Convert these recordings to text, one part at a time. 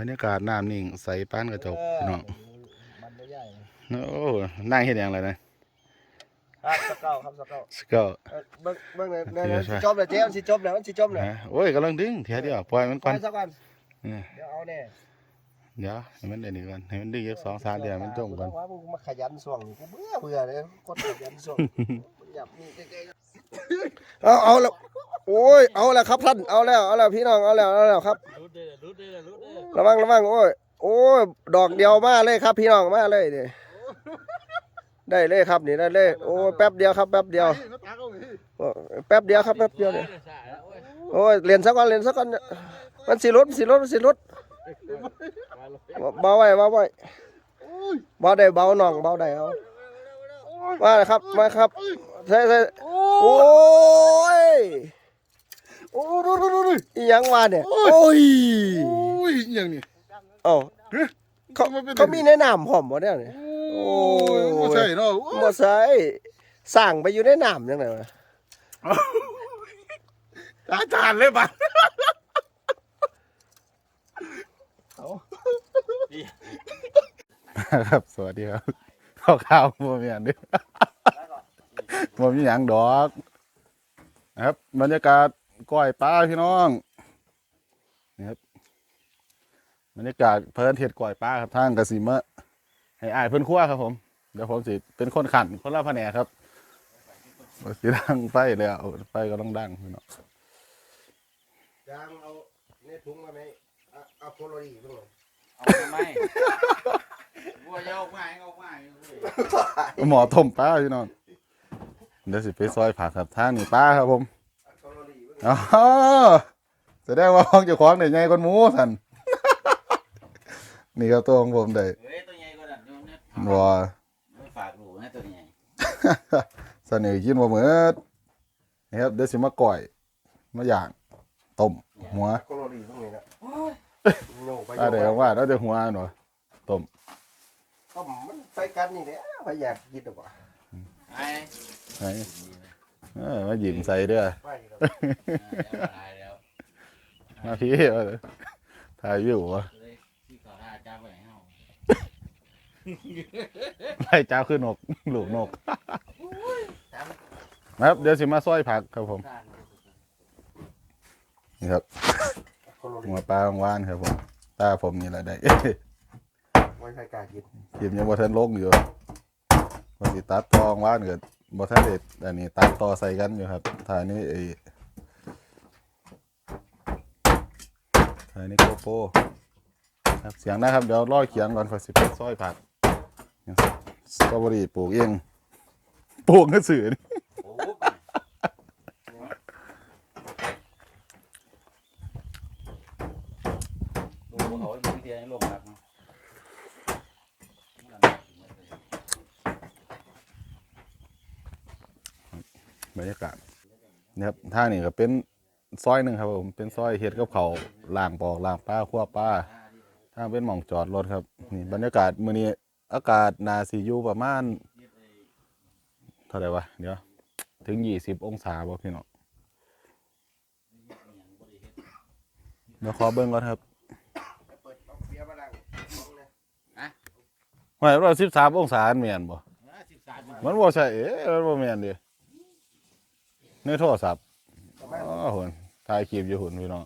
บรรยากาศน้ำนิ่งใสปานกระจกพี่น้องมันไม่ใหญ่นะโอ้นั่งเฮ็ดหยังไรนะครับสเก้าครับสเก้าสเก็เอ่อเบิ่งเบิ่งเนี่ยเนี่ยเดี๋ยวสิใช่จบแล้วเจ๊มันสิจบแล้วมันสิจบแล้วฮะโอ้ยกำลังดึงเทียเดียวปล่อยมันไปก่อนสักวันนี่เดี๋ยวเอาแน่เดี๋ยวให้มันได้นี่ก่อนให้มันดึงอีกสองสามเดือนมันจมก่อนว่ามึงมาขยันส่วงนี่กูเบื่อเบื่อเลยคนขยันส่วงอยากมีใกล้ๆ เอาเอาแล้วโอ้ยเอาแล้วครับท่านเอาแล้วเอาแล้วพี่น้องเอาแล้วเอาแล้วครับ รุดเลยรุดเลยรุดเลยระวังระวังโอ้ยโอ้ยดอกเดียวมาเลยครับ พี่น้องมาเลยนี่ได้เลยครับนี่ได้เลยโอ้ยแป๊บเดียวครับแป๊บเดียวโอ้ยแป๊บเดียวครับแป๊บเดียวเนี่ยโอ้ยเรียนสักวันเรียนสักวันเนี่ยมันสิรถมันสิรถมันสิรถเบาไว้เบาไว้เบาได้เบาหน่องเบาได้เอามาเลยครับมาครับ ใช่ใช่โอ้ยโอ้ดูดูดูดูอีหยังมาเนี่ยโอ้ยโอ้ยอย่างนี้เอ้าเขามันเป็นเขามีแนะนำผมบ่เนี่ยนี่โอ้ยบ่ใช่เนาะบ่ใช่สั่งไปอยู่ในน้ำจังได๋วะอาจารย์เลยบัดครับ สวัสดีครับข้าวข้าวบ่มีอันเด้ อบ่มีหยังดอกนะครับ บรรยากาศก้อยปลาพี่น้องนี่ครับบรรยากาศเพิ่นเฮ็ดก้อยปลาครับทางกสิมะให้อายเพิ่นครัวครับ ผมเดี๋ยวผมสิเป็นคนขันคนละแผนกครับบ่สิดังไฟแล้วไฟก็ต้องดังพี่น้องจางเอาในถุงมาไหมเอาเอาโคโลรีบ้างเลยเอาทำไมบัวจะออกมาออกมาอยู่เลยหมอต้มปลาพี่น้อง เดี๋ยวสิไปซอยผักครับทางนี่ปลาครับผมเอาโคโลรีบ้างอ๋อแสดงว่าห้องเจ้าของได้ใหญ่กว่าหมูสันนี่ครับตัวของผมได้เฮ้ยตัวใหญ่กว่านั้นอยู่เนี่ยบ่ไม่ฝากลูกนะตัวใหญ่เสนอกินบ่เหมือดนี่ครับเดี๋ยวสิมาก่อยมาย่างต้มหัวโคโลรีบ้างเลยนะโยกไปปลาได้ว่าแล้วจะหัวหน่อยก็มันไปกันนี่แหละไปอยากกินดีกว่าไอ้ ไหนเออมาหยิมใส่เด้อไปครับตายแล้วมาพี่เอาเลยถ่ายวิววะเลยที่เขาท่าจ้าไปให้เฮาไล่จ้าขึ้นนกลูกนกนะครับ เดี๋ยวสิมาซอยผักครับผมนี่ครับโคโลรีหัวปลาหวานครับผมตาผมนี่แหละได้ไว้ใครกล้ากินทีมยังบ่ทันลงอยู่วันสิตัดทองหวานก็ บอทันได้อันนี้ตัดต่อใส่กันอยู่ครับถ่ายนี้ไอ้ถ่ายนี้โกโปรครับเสียงนะครับ เดี๋ยวรอเขียงก่อนขอยสิไปซอยผักสตรอเบอรี่ปลูกเองปลูกกระสือนี่ โอ้ดูเขาบางทีให้ลงรักเนาะ บรรยากาศนะครับ ทางนี่ก็เป็นซอยหนึ่งครับผมเป็นซอยเฮ็ดกับเขาล่างปอกล่างปลาคั่วปลาทางเป็นหม่องจอดรถครับนี่บรรยากาศมื้อนี้อากาศนาสีอยู่ประมาณเท่าไหร่วะเดี๋ยวถึงยี่สิบองศาบ่พี่น้องเดี๋ยวขอเบิ่งก่อนครับเปิดเอาเบียร์มาดังเอยหมายว่าสิบสามองศาอันแมนบ่มันบ่ใช่เอ๊ะมันบ่แมนดิในโทรศัพท์ อ๋อหุ่นถ่ายคลิปอยู่หุ่นพี่น้อง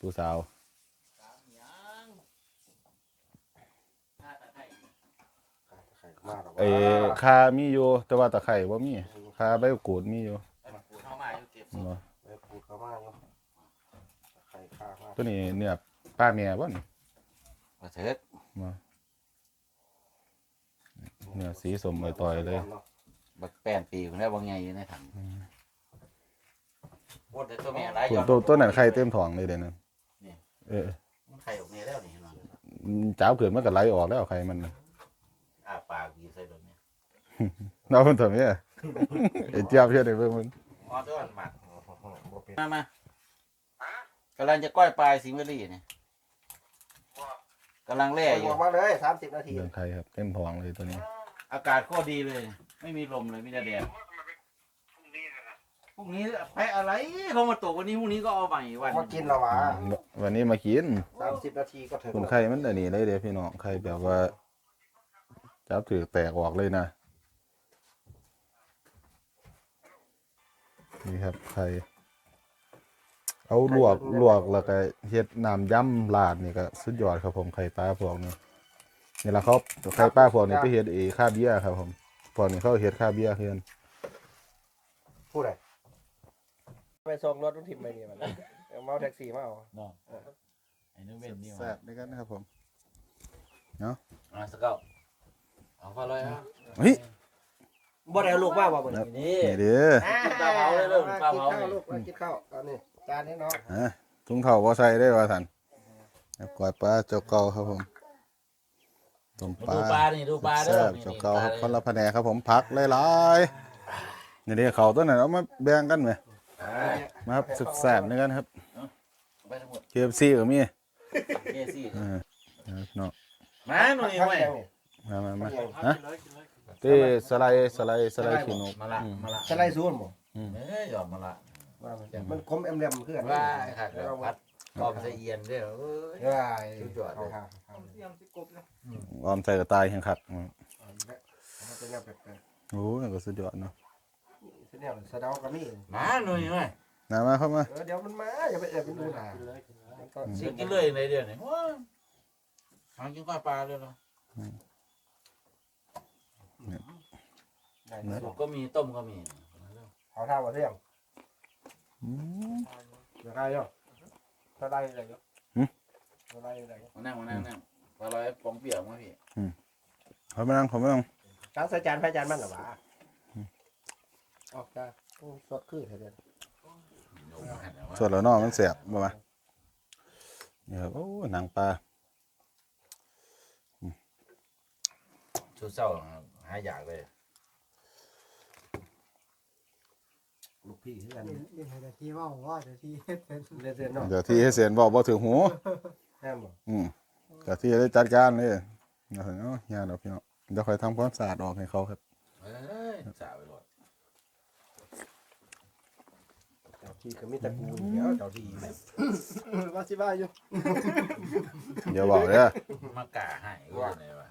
ผู้สาวมาหรอกเอ้คามีอยู่แต่ว่าตะไคร่บ่มีคาใบกูดมีอยู่เข้ามาอยู่เจ็บเนาะไปปลูกเขามาเนาะไข่ข้าวมาตัวนี้เนื้อป้าแม่บ่นี่มาเถิดมาเนื้อสีสมต่อยๆเลย บักแป้นปีคนนี้บางใหญ่อยู่ในถังบ ดแต่ตัวแม่หลายตัวย้อนตัวตัวนั้นไข่เต็มท้องเลยเด้นั่นเออมันไข่ออกเนี่ยแล้วนี่เห็นไหมอืมจ้าวเกิดมันก็ไหลออกแล้วไข่มันน่ะอ้าปากยีใส่ตัวเนี้ยเราเพิ่นตัวเนี้ยไอ้เจี๊ยบเฮ็ดให้เบิ่งมันอ๋อตัวหมักมามากำลังจะก้อยปลายสิงห์บุรีเนี่ยกำลังแล่ไปอบยู่วกมาเลยสามสิบนาทีเรื่องไข่ครับเต็มท้องเลยตัวนี้ อากาศโคตรดีเลย ไม่มีลมเลยมีแต่แดด พรุ่งนี้แพะอะไรเขามาตกวันนี้พรุ่งนี้ก็เอาใหม่วันมากินแล้ววะวันนี้มากินสามสิบนาทีก็ถึงคุณไข่มันอันนี้เลยเด้อพี่น้องไข่แบบว่า จับถือแตกออกเลยนะ นี่ครับไข่เอาลวกลวกแล้วก็เฮ็ดน้ำย่ำลาดนี่ก็สุดยอดครับผมไข่ปลาพวกนี้นี่ละครับไข่ปลาพวกนี้ไปเฮ็ดเอค่าเบี้ยครับผมพวกนี้เขาเฮ็ดค่าเบี้ยเฮือนพูดอะ ไรไปส่งรถต้องทิมไปนี่มันเอาเมาแท็กซี่มาเอาเนาะไอ้นึกเป็นนี่แซ่มาบด้วยกันนะครับผมอะสเก้าเอาพอเลยอะเฮ้ยบ่ได้เอาลูกมาบ่บ่นี่นี่เด้อปลาเผาเลยลูกปลาเผากินเลข้าวยลูกมากินข้าวเอานี่จานนี้เนาะฮะถุงเท้าบ่ใส่ได้ว่าท่านครับกวาดปลาเจ้าเก่าครับผมต้มปลาดูปลานี่ดูปลาเด้แซ่อบเจ้าเก่าครับคนละแผนกครับผมพักหลายๆนี่เด้เขาตัวนั้นเอามาแบ่งกันไหม มาครับสุดแซ่บด้วยกันครับไปทั้งหมด KFC ก็มีเคซี่เออเนาะมาหน่อยพักเว้ยยังนี่มามามาฮะเต้สไลด์สไลด์สไลด์ขี้นกมาละมาละสไลด์ซูนบ่เอ้ยยอมมาละว่ามันมันคมเอ็มเล็มคือกันว่าค่ะแล้วพัดพอมใส่เอียนเด้อเอ้ยได้สุดยอดเลยครับออมใส่กระต่ายแห่งขัดอืมมันเป็นแนวแปลกโอ้ยก็สุดยอดเนาะๆ เป็นแนวสะเดาก็มีมาหน่อยเว้ยนามาเข้ามาเออเดี๋ยวมันมาอย่าไปแอบไปดูหนามันก็สิสิ่งกินเลยในเดือนนี้ว้าหากินข้าวปลาเลยเนาะได้สุกก็มีต้มก็มีเขาท่าว่าเรื่องอืม เดี๋ยวได้เนาะถ้าได้อะไรเนาะถ้าได้อะไรมานั่งมานั่งนั่งปลาลอยปองเปียกมาพี่เขาไม่นั่งเขาไม่นั่งจานใส่จานไฟจานมันหรอวะ ออกจ้าสดคือเถอะส่วนแล้วเนอกมันเสียบบ่มานี่ครับโอ้หนังปลาชุดเศร้าหายอยากเลยลูกพี่คือกันนี่นี่เดี๋ยวทีว่าผมว่าเดี๋ยวทีเฮ็ดเป็นเรียนเนาะเดี๋ยวที่ให้เสียนบอกบ่ถึงหูแม่บอกอืมเดี๋ยวที่ได้จัดการเลยเดี๋ยวเนาะยาดอกพี่น้องเดี๋ยวคอยทำความสะอาดออกให้เขาครับเอ้ยสาวไปหมด เจ้า ที่ก็มีตระกูลเดี๋ยวเจ้าที่ว่าสิบ้าอยู่เดี๋ยวบอกเด้อมากาให้ว่าไงวะ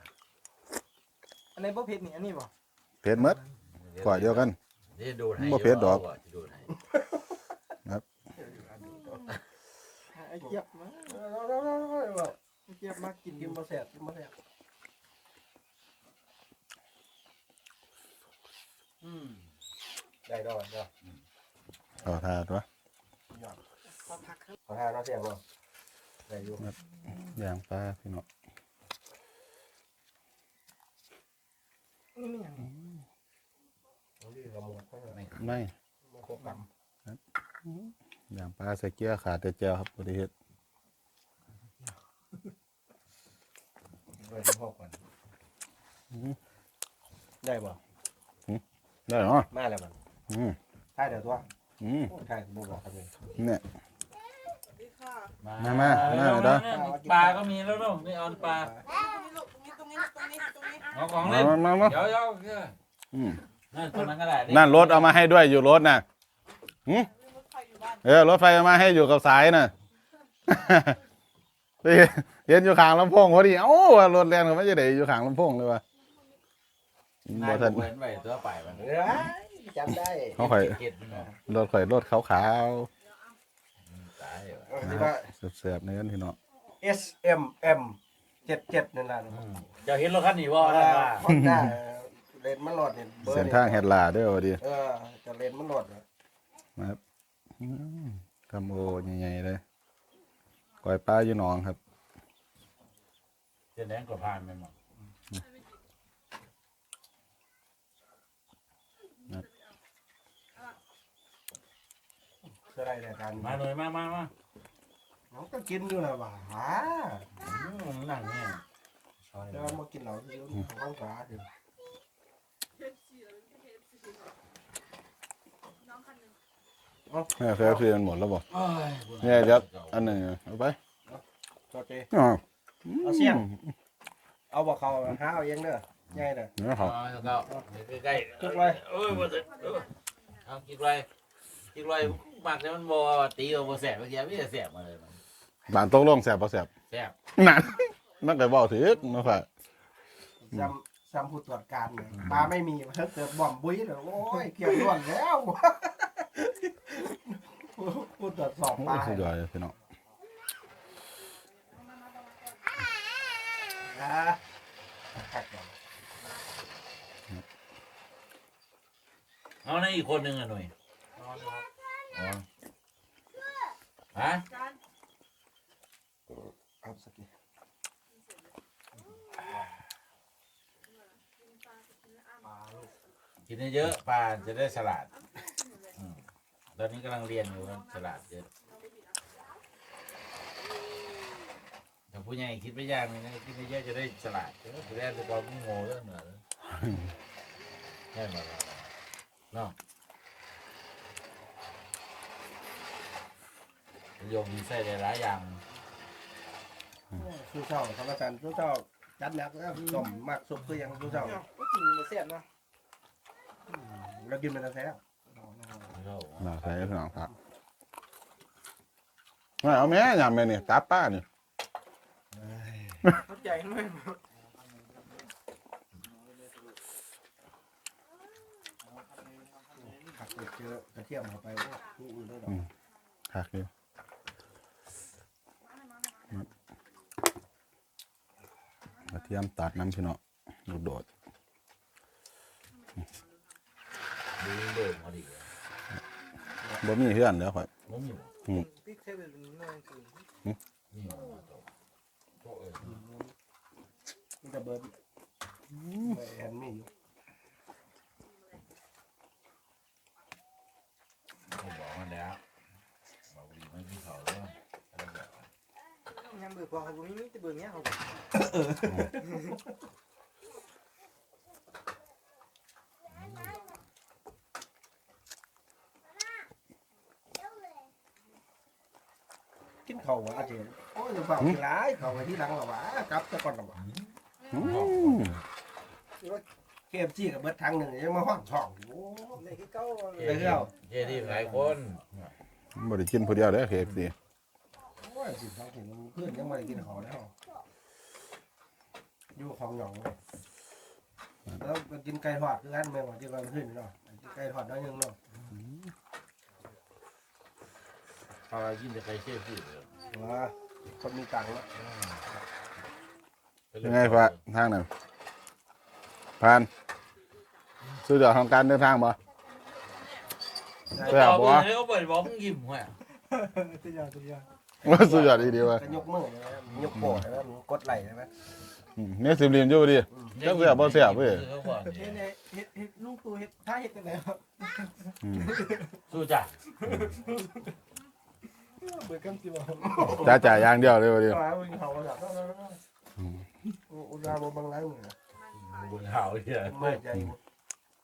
อันนี้บ่เผ็ดนี่อันนี้บ่เพชรมดกว่าเดียวกันเดี๋ยวดูให้บ่เผ็ดดอกจะดูให้ไอ้เกียบมาไอ้เกียบมากินกินมาแสบกินมาแสบอืมได้ดอกเนาะ เอาทาตัวขอพักครับขอทานเนาะเสียงเนาะได้อยู่ย่างปลาพี่น้องนี่ไม่หยังนี่กระมวลไม่มันโคกรรมย่างปลาใส่เกี๊ยวขาดแต่แจ่วครับบ่ได้เฮ็ดด้วยพ่อก่อนได้บ่ได้เนาะมาแล้วมันอืมใช่เดี๋ยวตัว อืมใช่บุบอกครับเลยเนี่ยมามามามาเด้อปลาก็มีแล้วเนาะนี่เอาปลาตรงนี้ตรงนี้ตรงนี้เอาของมาเล่นมามามาเดี๋ยวเดี๋ยวเดี๋ยวอืมนั่นตรงนั้นก็ได้นั่นรถเอามาให้ด้วยอยู่รถน่ะหืมเออรถไฟเอามาให้อยู่กับสายน่ะไปเห็นอยู่ข้างลำโพงพอดีเอ้ารถแล่นก็ไม่จะได้อยู่ข้างลำโพงเลยวะนาบ่ยทันเว้นไว้ตัวไปมันเอ้ย จำได้เขาข่อยเก็ดมันเนาะรถข่อยรถขาวตายเหรอที่ว่า ๆเสียบๆเนื้อพี่น้อง S M M เจ็ดเจ็ดนั่นแหละอืมเจะเห็นรถคันนี้บ่ว่าได้ว่าฮอนด้าเลนมันหลอดเนี่ยบอร์เส้นทางเฮดลาเด้อพอดีเออจะเลนมันหลอดเนี่ยนะครับอืมคำโอใหญ่ๆเลยก้อยปลาอยู่หนองครับ เจะแดงก็ผ่านไปหมดเพื่ออะไรเนี่ยการมาหน่อยมามามาน้องก็กินอยู่นะว่าหาอืมนั่งเนี่ยเดี๋ยวมากินเหล้าที่ข้างขวาเดี๋ยวแม่แฟร์ฟีมันหมดแล้วบ่โอ้ยเนี่ยเดี๋ยวอันหนึ่งเอาไปโอเคอ๋อเอาเสี่ยง เอาบอกเขาหาเอาเองเด้อง่ายเด้อเนื้อเขาเอาเถอะเก้าใกล้ๆจุกไว้เอ้ยบ่ถึงเออเอากินไว้อีกร้อย มักเนี่ยมันบ่ตีเอาบ่แสบเมื่อกี้ไม่ได้แสบมาเลยมันบ้านตกลงแสบบ่แสบแสบนั่นมันก็บอกถือมาฝากซ้ำซ้ำผู้ตรวจการเนี่ยปลาไม่มีถ้าเกิดบ่อมบุ้ยเลยโอ้ยเกี่ยวล้วนแล้วผู้ตรวจสอบโอ้ปลายสุดยอดเลยพี่น้องนะขัดก่อนเอาในอีกคนหนึงอะหน่อยอ๋ อฮะเอาสักทีกินเยอะๆปลาจะได้ฉลาดอืมตอนนี้กำลังเรียนอยู่นะฉลาดเยอะแต่ผู้ใหญ่คิดไม่ยากเลยนะคิดเยอะๆจะได้ฉลาดจะได้ตัวความโง่เรื่องเหนือใช่ไหมล่ะเนาะ ยมมีไส้หลายๆอย่างสู้เจ้าธรรมชาติสู้เจ้าจัดหนักแล้วต้มมากสุกคือยังสู้เจ้าก็กินมาเสียบนะเรากินมันจะแซ่บน่าใส่พี่น้องครับไม่เอาแม่ยามแม่นี่ตาป้านี่เข้าใจไหมขัดเจอกระเทียมเข้าไปว่านี่อื่นได้ดอกคักอยู่ก ระเทียมตัดน้ำพี่น้องลูกโดดดูเดิมพอดีเลยบ่มีเพื่อนเด้อข่อยมุ้งอยู่พริกเทเป็นน้อยคือนี่มาโตโตเออมันจะเบิร์ดแอนมีอยู่ ผมบอกมันแล้วบอกดีไม่มีเขาแล้วอะไรแบบนั้น ยังเบื่อพอเขาบ่มีมีแต่เบื่อเงี้ยเขากินเข่าวอาเจนโอ้ยเปล่ากินร้ายเข่าไปที่หลังหรอวะกลับจะก่อนหรอวะอืมเคฟซีกับเบิร์ดทางหนึ่งยังมาห้องช่องอยู่โอ้ในที่เก้าเจดีเจดีหลายคน บ่ได้กินผู้เดียวเด้อ KFC ยสิบสองถึงเพื่อนยังไม่ได้กินเขาแล้วอยู่ของหยองเลยแล้วก็กินไก่ทอดคือกันแม่ว่าที่วันขึ้นเนาะกินไก่ทอดน้อยยังเนาะเขากินแต่ใครเชื่อพี่เลยว่าคนมีตังค์เนาะยังไงฟ้าทางนั้นผ่านสุดยอดของการเดินทางบ่เจ้าบอกให้เขาเปิดบอกมึงยิ้มว่ะตัวยาตัวยา ว่าสุดยอดอีดีว่ะก็ยกมือนะยกโปดนะกดไหลนะอืมเนี่ยสิบเหลี่ยมอยู่ดิเจ้าเสียบ่เสียเว้ยเขาบอกเฮ็ดในเฮ็ดเฮ็ดลูกตัวเฮ็ดถ้าเฮ็ดกันแล้วอืมสู้จ้ะเบื่อกันสิบ่จ้าจ่ายอย่างเดียวเลยว่ะดิมาวิ่งเขาแบบอุดาบบังไลมือบุญข่าวเนี่ยเมื่อใจ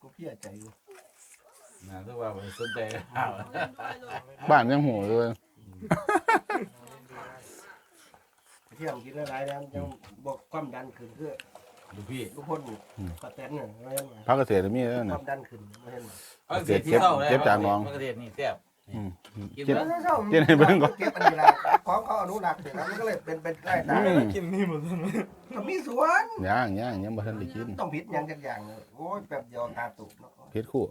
กูเพี้ยใจอยู่นะทุกว่ามันสนใจข่าวบ้านยังหูอยู่เลยเที่ยงกินอะไรแล้วยังบอกความดันขึ้นคือดูพี่ทุกคนกระแตนเนี่ยไม่เห็นไหมพักเกษตรมีแล้วคน่ะวามดันขึ้นไม่เห็นไหมเอาเก็บที่เท่าเลยเก็บจากน้องมันกระเทียมนี่แซ่บอืม กินเก็บ แล้วกินให้เบิ่งก่อน เก็บอันนี้ละของเขาอนุรักษ์เสร็จแล้วมันก็เลยเป็นเป็นได้ตาอืมกินนี่หมดเลยก็มีสวนย่างย่างยังบ่ทันได้กินต้องพิษอย่างจักอย่างเลยโอ้ยแป๊บเดียวตาตุกเนาะเฮ็ดคู่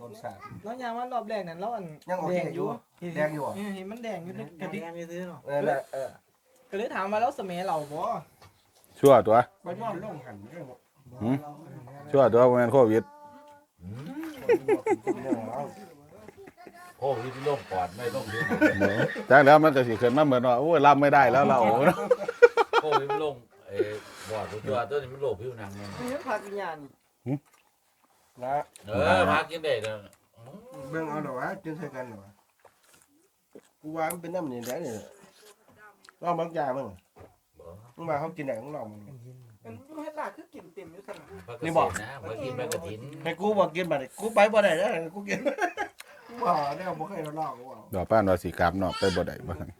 ต้นสาดแล้วยามว่ารอบแรกนั้นเราอันยังโอแดเคงออยู่ยู่ แดงอยู่อะเห็นมันแดงอยู่ในกระดิกซื้อเนาะเออแหละเออ ก็เลยถามว่าแล้วสมัยเราบ่ชั่วตัวไปนอนลงหันเรื่องหืมชั่วตัวบ่แม่นโควิดโอ้ยโรคปอดไม่โรคลิ้นเดี๋ยวจากแล้วมันก็สิขึ้นมาเหมือนว่าโอ้ยรับไม่ได้แล้วเราโอ้ยโรคเอ่อบอดตัวตัวนี้มันโรคผิวหนังมันนี่พักวิญญาณนะเออพักกินได้เด้อเบิ่งเอาหรอวะจนใส่กันหรอวะกูว่ามันเป็นน้ำนี่แหละนี่ ลองบางอย่างมึงมึงมาเขากินไหนมึงลองมึงมันเฮ็ดหลาคือกินเต็มอยู่ซั่นพักเกษตรนะพักกินแมกกาทินให้กูบอกกินมาดิกูไปบ่ได้แล้วกูกินกูบ่ได้บ่เคยลองกูเอาดอกป้านว่าสิกลับเนาะไปบ่ได้บ่ทัน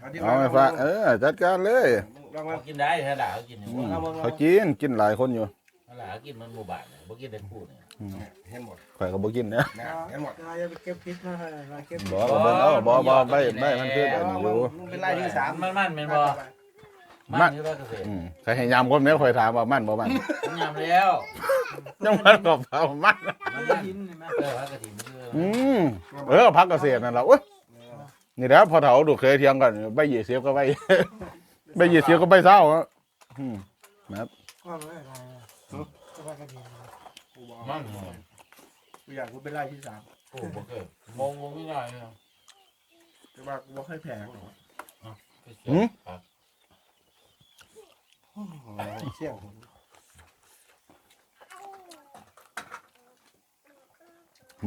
เอาดิเอาไฟฟ้าเออจัดการเลยลองมา กินได้ถ้าด่าเขากินอยู่อืมเขากินกินหลายคนอยู่ ถ้าด่ากินมันหมู่บ้านเนี่ยบ่กินแต่คู่เนี่ย เห็นหมดข่อยก็บ่กินเนี่ยนะเห็นหมดเราจะไปเก็บพิษมาให้มาเก็บบ่ก็เบิ่งเอาบ่บ่ใบใบมันคืออันนี้อยู่มึงเป็นไล่ที่สามมันมันเป็นบ่มัมันนคือว่าเกษตรอืมใครให้ยามคนแม่ข่อยถามว่ามันบ่มันผมยำแล้วยังมันก็เผามันมันจะหินเห็นไหมเออพระกฐินคืออืมเออพักเกษตรนั่นล่ะโอ้ยนี่แหล้วพอเฒ่าดูเคยเถียงกันใบยี่สิบก็ใบใบยี่สิบก็ใบเศร้าอะอืมว่าไม่อะไรก็ว่ากระดิ่งมันกูอยากกูเป็นไล่ที่สามโอ้บ่เคยมองมองไม่ได้เลยแต่ว่ากูไม่เคยแพงหรอกครับเสี่ยง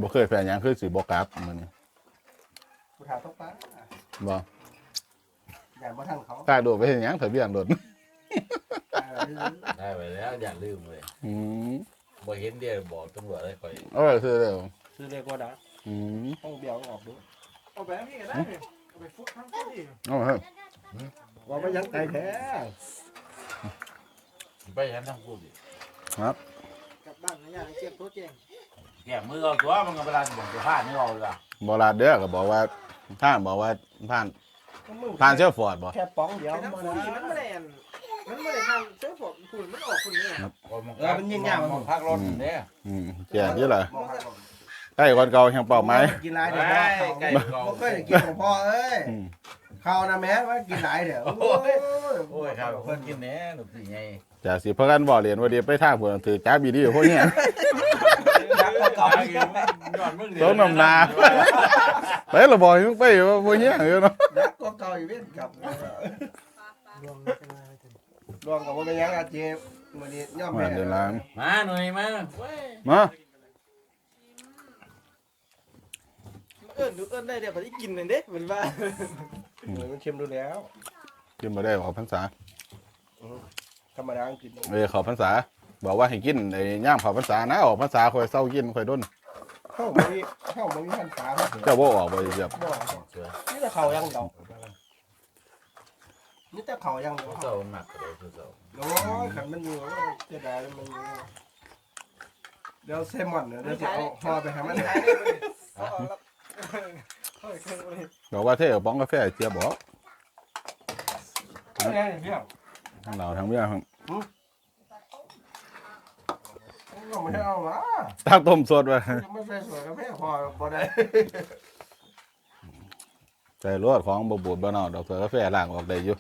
บ่เคยแฟนหยังคือสิบ่กลับมื้อนี้กูถามต้องป้าบ่อยากมาทันเขากล้าโดดไปเฮ็ดหยังทะเบียนรถ ได้ไปแล้วอย่าลืมเลยอืม บ่เห็นเดียวบอกตำรวจได้คอยเออคือเด้อซื้อเลยก็ได้อืมต้องเบี้ยวออกดูเอาไปพี่ก็ได้เอาไปฟุกทั้งที่เอาเฮ้ยว่าไม่ยั้งใจแท้ไปฉันทั้งพูดดิกลับบ้านนะย่าเก็บโต๊ะเจงแก่มือเอาตัวมันก็เวลาบอกจะพลาดไม่เอาเลยล่ะบ่ลาดเด้อก็บอกว่าท่านบอกว่าท่านท่านเชื่อฟอร์ดบ่แค่ป้องเดียวแต่ทั้งมาคู่นะนี่มันไม่ได้อัน มันไม่ได้ทำเสื้อผมคุณมันออกคุณเนี่ยมันพักรถเนี่ยอืมแก่ยี่ล่ะมองให้ก่อนใกล้คนเก่าแห่งเป่าไม้กินหลายเดี๋ยวไก่พ่อไก่เขาเขาบ่เคยได้กินของพ่อเอ้ยอืมข้าวนะแม่ว่ากินหลายเดี๋ยวโอ้ยโอ้ยครับเพิ่นกินแหน่หนุกสิไงจากสิเพิ่นกันบ่เรียนว่าเดียวไปทางพุ่นถือจ้าบีดีพวกเนี้ย รักกว่าเก่าอีกย้อนมึงต้นน้ำนา ไปและบ่ให้มึงไปว่าพวกเนี้ยอยู่เนาะ รักกว่าเก่าอีกเว้นกับรวมกันมาเลย รวมกับว่าเป็นยังอาเจมื้อนี้ย่อมมาแม่เดี๋ยวล้างมาหน่อยมาเว้ยมาเอิ้นดูเอิ้นได้เดี๋ยวไปกินเลยเด้เหมือนว่าเหมือนมันเค็มดูแล้วกินบ่ได้ออกพรรษาธรรมดาอังกฤษเอ้ยเขอพรรษา บอกว่าให้กินไอ้ย่ามเขอพรรษานะออกพรรษาค่อยเศร้ากินค่อยด้นเข้ามานี่เข้ามานี่ท่านสามเจ้าบ่ออกบ่เรียบบ่นี่แต่เขายังดอก นี่แต่เขายังดอกเจ้าหนักเลยเจ้าโอ้ยขันมันอยู่เสียดายมันอยู่เดี๋ยวเซมอนเดี๋ยวจะเอาห่อไปให้มันเขาเอาละเขาเอาเครื่องเลยบอกว่าเท่บ้องกาแฟเจียบบอกไม่ได้เพี้ยทั้งเราทั้งเมียทั้งก็ไม่เอาละตั้งต้มสดไว้ไม่ใช่สวยกับแม่พอบ่ได้ใส่รวดของบ่บูดบ่เนาดอกเสือกาแฟล้างออกได้อยู่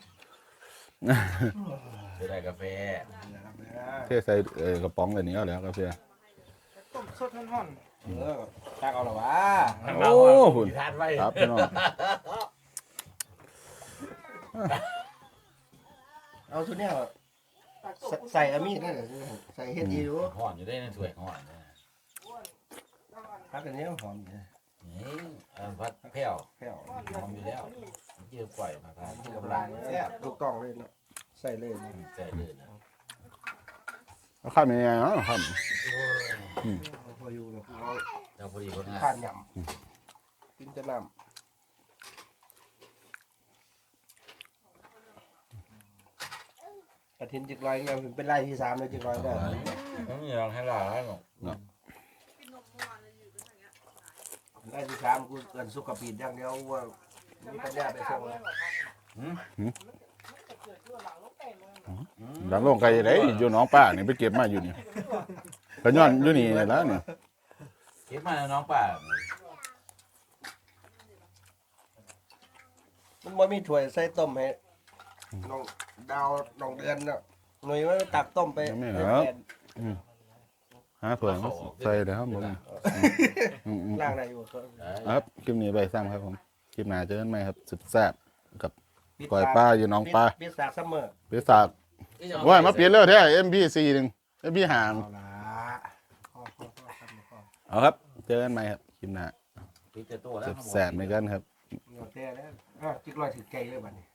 จะได้กาแฟเทใส่เอ่อกระป๋องแบบนี้เอาแล้วกาแฟต้มสดห่อนเออตักเอาละวะโอ้หุ่นทานไว้ครับพี่น้องเอาชุดเนี้ยๆตักต้มใส่อามีดนี่ใส่เฮ็ดดีดูห่อนอยู่ได้ในถ้วยห่อนนะพักอันนี้หอมเนี่ยนี่อันพัดแพ้วแผ่วหอมอยู่แล้ว เกี่ยวปล่อยมาทานที่กำลังแซ่บถูกต้องเลยเนาะใส่เลยใจเลยนะเอาข้ามยังไงเนาะครับพออยู่เนาะเอาเจ้าพอดีคนงานทานยำกินจะน้ำกระถินจิกลอยเงี้ยเป็นไร่ที่สามเลยจิกลอยได้ไม่มีรองให้ลาแล้วหรอกไร่ที่สามกูเกินสุขปีดอย่างเดียวว่า มีปัญญาไปส่งแล้วหลังลงไกลได้อยู่หน้องป้านี่ไปเก็บมาอยู่นี่ก็ย้อนอยู่นี่แหล้วนี่คิดมาน้องป่ามันบ่มีถ้วยใส่ต้มให้น้องดาวน้องเดือนเนาะหน่วยว่าตักต้มไปหาถ้วยมาใส่เด้อครับผมอืมอืมล่างได้อยู่ก็ครับคลิปนี้ไปซ้ำครับผม คลิปหน้าเจอกันใหม่ครับ สุดแซ่บกับก้อยป้าอยู่หน้องป้าปิดสากเสมอไปสากว่ามาเปลี่ยนเลยแท้ MP4 หนึ่ง MP หามเอาละพอพอพอครับพอเอาครับ เจอกันใหม่ครับคลิปหน้าปิดแต่ตัวแล้วสุดแสบเหมือนกันครับเงาแต่แล้วอ้าวจิกลอยถือไก่เลยบัดนี้